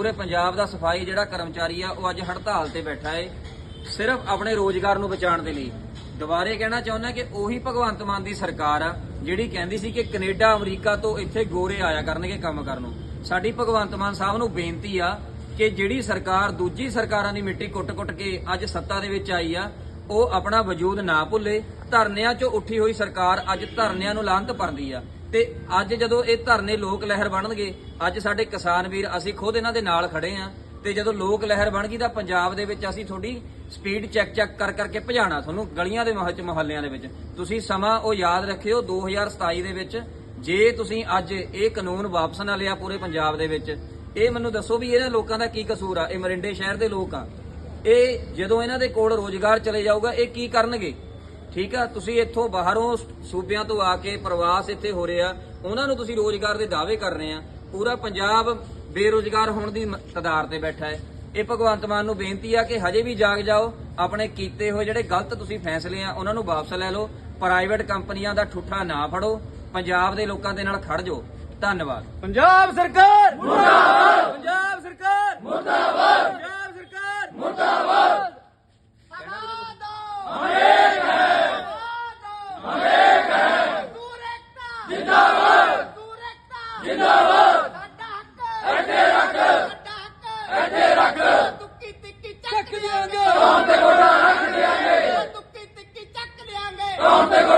ਪੂਰੇ ਪੰਜਾਬ ਦਾ ਸਫ਼ਾਈ ਜਿਹੜਾ ਕਰਮਚਾਰੀ ਆ, ਉਹ ਅੱਜ ਹੜਤਾਲ ਤੇ ਬੈਠਾ ਏ। ਸਿਰਫ ਆਪਣੇ ਰੋਜ਼ਗਾਰ ਨੂੰ ਬਚਾਉਣ ਦੇ ਲਈ। ਦੁਬਾਰੇ ਕਹਿਣਾ ਚਾਹੁੰਦਾ ਕਿ ਉਹੀ ਭਗਵੰਤ ਮਾਨ ਦੀ ਸਰਕਾਰ ਆ, ਜਿਹੜੀ ਕਹਿੰਦੀ ਸੀ ਕਿ ਕੈਨੇਡਾ, ਅਮਰੀਕਾ ਤੋਂ ਇੱਥੇ ਗੋਰੇ ਆਇਆ ਕਰਨਗੇ ਕੰਮ ਕਰਨ ਨੂੰ। ਸਾਡੀ ਭਗਵੰਤ ਮਾਨ ਸਾਹਿਬ ਨੂੰ ਬੇਨਤੀ ਆ ਕਿ ਜਿਹੜੀ ਸਰਕਾਰ, ਦੂਜੀ ਸਰਕਾਰਾਂ ਦੀ ਮਿੱਟੀ ਕੁੱਟ-ਕੁੱਟ ਕੇ ਅੱਜ ਸੱਤਾ ਦੇ ਵਿੱਚ ਆਈ ਆ, ਉਹ ਆਪਣਾ ਵਜੂਦ ਨਾ ਭੁੱਲੇ। ਧਰਨਿਆਂ 'ਚੋਂ ਉੱਠੀ ਹੋਈ ਸਰਕਾਰ ਅੱਜ ਧਰਨਿਆਂ ਨੂੰ ਲਾਂਤ ਪਾਉਂਦੀ ਆ। ਤੇ ਅੱਜ ਜਦੋਂ ਇਹ ਧਰਨੇ ਲੋਕ ਲਹਿਰ ਬਣਨਗੇ, ਅੱਜ ਸਾਡੇ ਕਿਸਾਨ ਵੀਰ, ਅਸੀਂ ਖੁਦ ਇਹਨਾਂ ਦੇ ਨਾਲ ਖੜੇ ਆ ਤੇ ਜਦੋਂ ਲੋਕ ਲਹਿਰ ਬਣ ਗਈ ਤਾਂ ਪੰਜਾਬ ਦੇ ਵਿੱਚ ਅਸੀਂ ਤੁਹਾਡੀ ਸਪੀਡ ਚੈੱਕ ਚੈੱਕ ਕਰ ਕਰਕੇ ਭਜਾਣਾ ਤੁਹਾਨੂੰ ਗਲੀਆਂ ਦੇ ਮਹੱਚ ਮੁਹੱਲਿਆਂ ਦੇ ਵਿੱਚ। ਤੁਸੀਂ ਸਮਾਂ ਉਹ ਯਾਦ ਰੱਖਿਓ 2027 ਦੇ ਵਿੱਚ, ਜੇ ਤੁਸੀਂ ਅੱਜ ਇਹ ਕਾਨੂੰਨ ਵਾਪਸ ਨਾ ਲਿਆ ਪੂਰੇ ਪੰਜਾਬ ਦੇ ਵਿੱਚ, ਇਹ ਮੈਨੂੰ ਦੱਸੋ ਵੀ ਇਹਨਾਂ ਲੋਕਾਂ ਦਾ ਕੀ ਕਸੂਰ ਆ? ਇਹ ਮਰਿੰਡੇ ਸ਼ਹਿਰ ਦੇ ਲੋਕ ਆ। ਇਹ ਜਦੋਂ ਇਹਨਾਂ ਦੇ ਕੋਲ ਰੋਜ਼ਗਾਰ ਚਲੇ ਜਾਊਗਾ, ਇਹ ਕੀ ਕਰਨਗੇ? ਠੀਕ ਆ? ਤੁਸੀਂ ਇੱਥੋਂ ਬਾਹਰੋਂ ਸੂਬਿਆਂ ਤੋਂ ਆ ਕੇ ਪ੍ਰਵਾਸ ਇੱਥੇ ਹੋ ਰਹੇ ਆ। ਉਹਨਾਂ ਨੂੰ ਤੁਸੀਂ ਰੋਜ਼ਗਾਰ ਦੇ ਦਾਅਵੇ ਕਰ ਰਹੇ ਆ। ਪੂਰਾ ਪੰਜਾਬ ਬੇਰੋਜ਼ਗਾਰ ਹੋਣ ਦੀ ਕਤਾਰ ਤੇ ਬੈਠਾ ਹੈ। ਇਹ ਭਗਵੰਤ ਮਾਨ ਨੂੰ ਬੇਨਤੀ ਆ ਕਿ ਹਜੇ ਵੀ ਜਾਗ ਜਾਓ। ਆਪਣੇ ਕੀਤੇ ਹੋਏ ਜਿਹੜੇ ਗਲਤ ਤੁਸੀਂ ਫੈਸਲੇ ਆ ਉਹਨਾਂ ਨੂੰ ਵਾਪਸ ਲੈ ਲਓ। ਪ੍ਰਾਈਵੇਟ ਕੰਪਨੀਆਂ ਦਾ ਠੁੱਠਾ ਨਾ ਫੜੋ। ਪੰਜਾਬ ਦੇ ਲੋਕਾਂ ਦੇ ਨਾਲ ਖੜ ਜਾਓ। ਧੰਨਵਾਦ। ਪੰਜਾਬ ਸਰਕਾਰ! ਮੁਰਦਾਬਾਦ! ਪੰਜਾਬ ਸਰਕਾਰ! Don't